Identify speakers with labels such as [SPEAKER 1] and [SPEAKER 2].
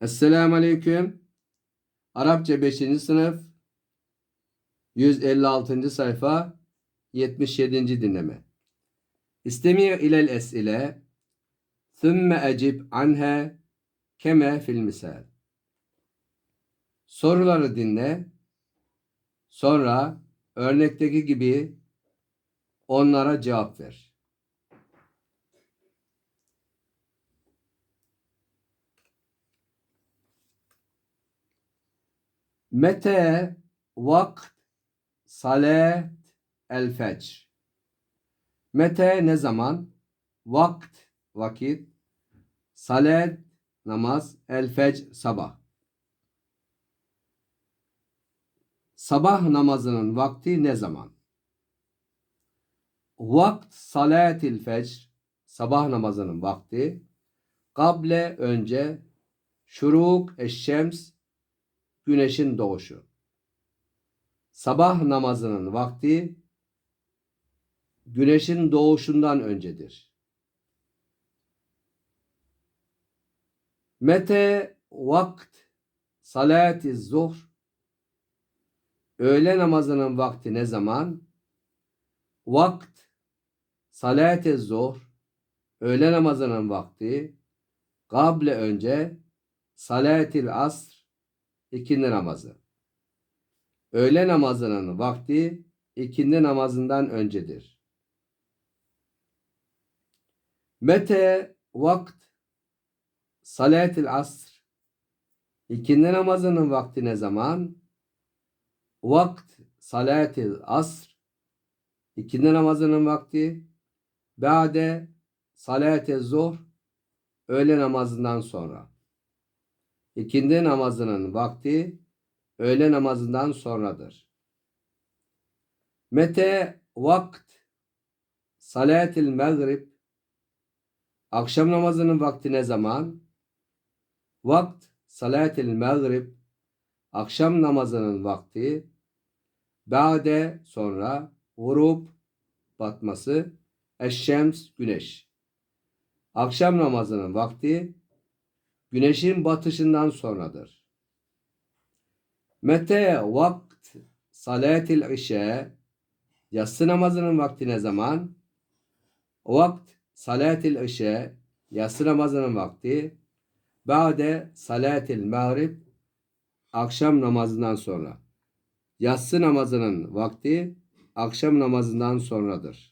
[SPEAKER 1] Esselamu Aleyküm. Arapça 5. sınıf 156. sayfa 77. dinleme. İstemi ilel es'ile thümme ecib anha keme fil misal. Soruları dinle. Sonra örnekteki gibi onlara cevap ver. Mete vakt salat el fecr. Mete ne zaman? Vakt vakit. Salat namaz. El fecr sabah. Sabah namazının vakti ne zaman? Vakt salatil fecr. Sabah namazının vakti. Kable önce. Şuruk eşşems güneşin doğuşu. Sabah namazının vakti güneşin doğuşundan öncedir. Mete vakt salati zuhr öğle namazının vakti ne zaman? Vakt salati zuhr öğle namazının vakti kable önce salatil asr ikindi namazı. Öğle namazının vakti ikindi namazından öncedir. Mete vakt salatil asr ikindi namazının vakti ne zaman? Vakt salatil asr ikindi namazının vakti ba'de salatil zuhr öğle namazından sonra. İkindi namazının vakti öğle namazından sonradır. Mete vakt salatil mağrib akşam namazının vakti ne zaman? Vakt salatil mağrib akşam namazının vakti ba'de sonra gurub batması eşşems güneş. Akşam namazının vakti güneşin batışından sonradır. Mete vakt salatil işe yatsı namazının vakti ne zaman? Vakt salatil işe yatsı namazının vakti ba'de salatil mağrib akşam namazından sonra. Yatsı namazının vakti akşam namazından sonradır.